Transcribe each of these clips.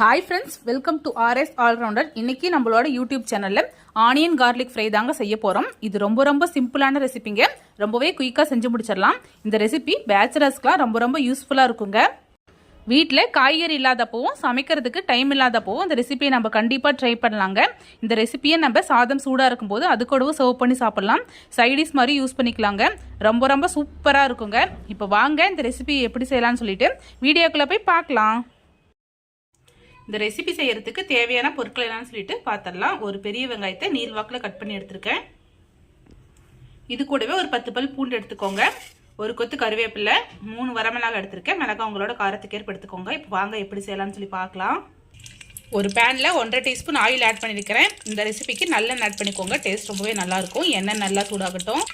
Hi friends welcome to RS allrounder இன்னைக்கு நம்மளோட YouTube சேனலில் ஆனியன் கார்லிக் ஃப்ரை தாங்க செய்ய போகிறோம் இது ரொம்ப ரொம்ப சிம்பிளான ரெசிபிங்க ரொம்பவே குயிக்காக செஞ்சு முடிச்சிடலாம். இந்த ரெசிபி பேச்சுலர்ஸ்க்குலாம் ரொம்ப ரொம்ப யூஸ்ஃபுல்லாக இருக்குங்க. வீட்டில் காய்கறி இல்லாதப்பவும் சமைக்கிறதுக்கு டைம் இல்லாதப்பவும் இந்த ரெசிபியை நம்ம கண்டிப்பாக ட்ரை பண்ணலாங்க. இந்த ரெசிபியை நம்ம சாதம் சூடாக இருக்கும்போது அது கூடவும் சர்வ் பண்ணி சாப்பிட்லாம். சைடிஸ் மாதிரி யூஸ் பண்ணிக்கலாங்க. ரொம்ப ரொம்ப சூப்பராக இருக்குங்க. இப்போ வாங்க இந்த ரெசிபி எப்படி செய்யலாம்னு சொல்லிட்டு வீடியோக்குள்ளே போய் பார்க்கலாம். இந்த ரெசிபி செய்யறதுக்கு தேவையான பொருட்கள் என்னன்னு சொல்லிட்டு பார்த்துடலாம் ஒரு பெரிய வெங்காயத்தை நீள்வாக்கில் கட் பண்ணி எடுத்திருக்கேன். இது கூடவே ஒரு பத்து பல் பூண்டு எடுத்துக்கோங்க. ஒரு கொத்து கருவேப்பிலை மூணு வரமிளகா எடுத்திருக்கேன். மிளகாய் உங்களோட காரத்துக்கு ஏற்ப எடுத்துக்கோங்க. இப்போ வாங்க எப்படி செய்யலாம்னு சொல்லி பார்க்கலாம் ஒரு பேனில் ஒன்றரை டீஸ்பூன் ஆயில் ஆட் பண்ணியிருக்கிறேன் இந்த ரெசிபிக்கு நல்லெண்ணெய் ஆட் பண்ணிக்கோங்க. டேஸ்ட் ரொம்பவே நல்லாயிருக்கும். எண்ணெய் நல்லா சூடாகட்டும்.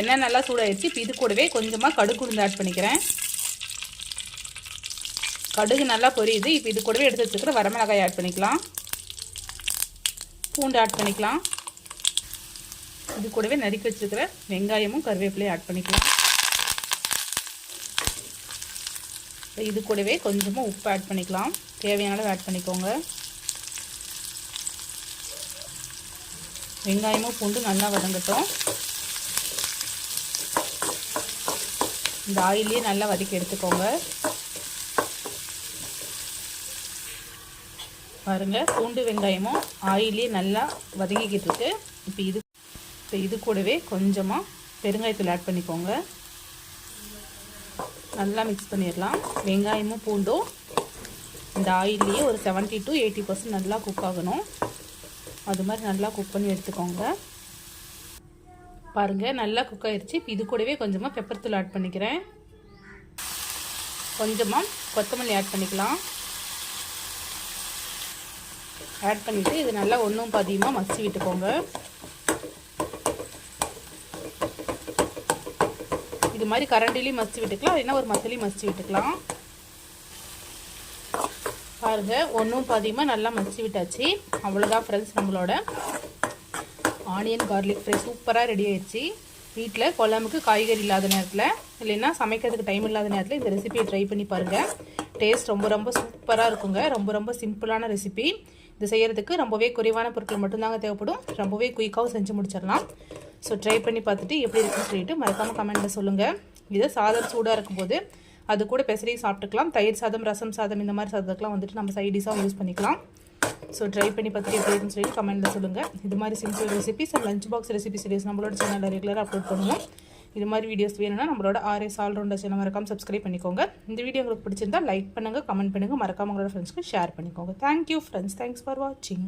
எண்ணெய் நல்லா சூடாகிடுச்சு இப்போ இது கூடவே கொஞ்சமாக கடுகு உளுந்து ஆட் பண்ணிக்கிறேன். கடுகு நல்லா பொரியுது. இப்போ இது கூடவே எடுத்து வச்சுக்கிற வரமிளகாய் ஆட் பண்ணிக்கலாம். பூண்டு ஆட் பண்ணிக்கலாம். இது கூடவே நறுக்கி வச்சுருக்கிற வெங்காயமும் கருவேப்பிலையும் ஆட் பண்ணிக்கலாம். இது கூடவே கொஞ்சமாக உப்பு ஆட் பண்ணிக்கலாம். தேவையான அளவு ஆட் பண்ணிக்கோங்க. வெங்காயமும் பூண்டு நல்லா வதங்கட்டும். இந்த ஆயிலே நல்லா வதக்கி எடுத்துக்கோங்க. பாருங்கள் பூண்டு வெங்காயமும் ஆயிலே நல்லா வதங்கிக்கிட்டு இருக்கு இப்போ இது இப்போ இது கூடவே கொஞ்சமாக பெருங்காயத்தில் ஆட் பண்ணிக்கோங்க. நல்லா மிக்ஸ் பண்ணிடலாம். வெங்காயமும் பூண்டும் இந்த ஆயிலேயே ஒரு செவன்ட்டி டு எயிட்டி பர்சன்ட் நல்லா குக் ஆகணும். அது மாதிரி நல்லா குக் பண்ணி எடுத்துக்கோங்க. பாருங்கள் நல்லா குக் ஆயிடுச்சு இப்போ இது கூடவே கொஞ்சமாக பெப்பர் தூள் ஆட் பண்ணிக்கிறேன். கொஞ்சமாக கொத்தமல்லி ஆட் பண்ணிக்கலாம். ஆட் பண்ணிவிட்டு இது நல்லா ஒன்றும் பதியமாக மசி விட்டுக்கோங்க. இது மாதிரி கரண்டிலையும் மசி விட்டுக்கலாம் இல்லைன்னா ஒரு மசிலையும் மசி விட்டுக்கலாம். பாருங்க ஒன்றும் பாதியமாக நல்லா மசி விட்டாச்சு. அவ்வளோதான் ஃப்ரெண்ட்ஸ் நம்மளோட. ஆனியன் கார்லிக் ஃப்ரை சூப்பராக ரெடி ஆயிடுச்சு. வீட்டில் குழம்புக்கு காய்கறி இல்லாத நேரத்தில் இல்லைன்னா சமைக்கிறதுக்கு டைம் இல்லாத நேரத்தில் இந்த ரெசிபியை ட்ரை பண்ணி பாருங்கள் டேஸ்ட் ரொம்ப ரொம்ப சூப்பராக இருக்குங்க. ரொம்ப ரொம்ப சிம்பிளான ரெசிபி இது செய்கிறதுக்கு ரொம்பவே குறைவான பொருட்கள் மட்டும்தாங்க தேவைப்படும். ரொம்பவே குயிக்காகவும் செஞ்சு முடிச்சிடலாம். ஸோ ட்ரை பண்ணி பார்த்துட்டு எப்படி இருக்குன்னு சொல்லிட்டு மறக்காமல் கமெண்ட்டில் சொல்லுங்கள் இதை சாதம் சூடாக இருக்கும்போது அது கூட பெசரி சாப்பிட்டுக்கலாம். தயிர் சாதம் ரசம் சாதம் இந்த மாதிரி சாதத்துக்கெலாம் வந்துட்டு நம்ம சைடிஷாக யூஸ் பண்ணிக்கலாம். ஸோ ட்ரை பண்ணி பார்த்துட்டு எப்படி இருக்குன்னு சொல்லிட்டு கமெண்ட்டில் சொல்லுங்கள் இது மாதிரி simple recipes and lunch box recipe series நம்மளோட சேனலில் ரெகுலராக அப்லோட் பண்ணுவோம். இது மாதிரி வீடியோஸ் வேணும்னா நம்மளோட ஆர்எஸ் ஆல்ரவுண்டர் சேனல் மறக்காமல் சப்ஸ்கிரைப் பண்ணிக்கோங்க. இந்த வீடியோ உங்களுக்கு பிடிச்சிருந்தா லைக் பண்ணுங்கள் கமெண்ட் பண்ணுங்கள் மறக்காம உங்களோட ஃப்ரெண்ட்ஸ்க்கு ஷேர் பண்ணிக்கோங்க. தேங்க்யூ ஃப்ரெண்ட்ஸ் தேங்க்ஸ் ஃபார் வாட்சிங்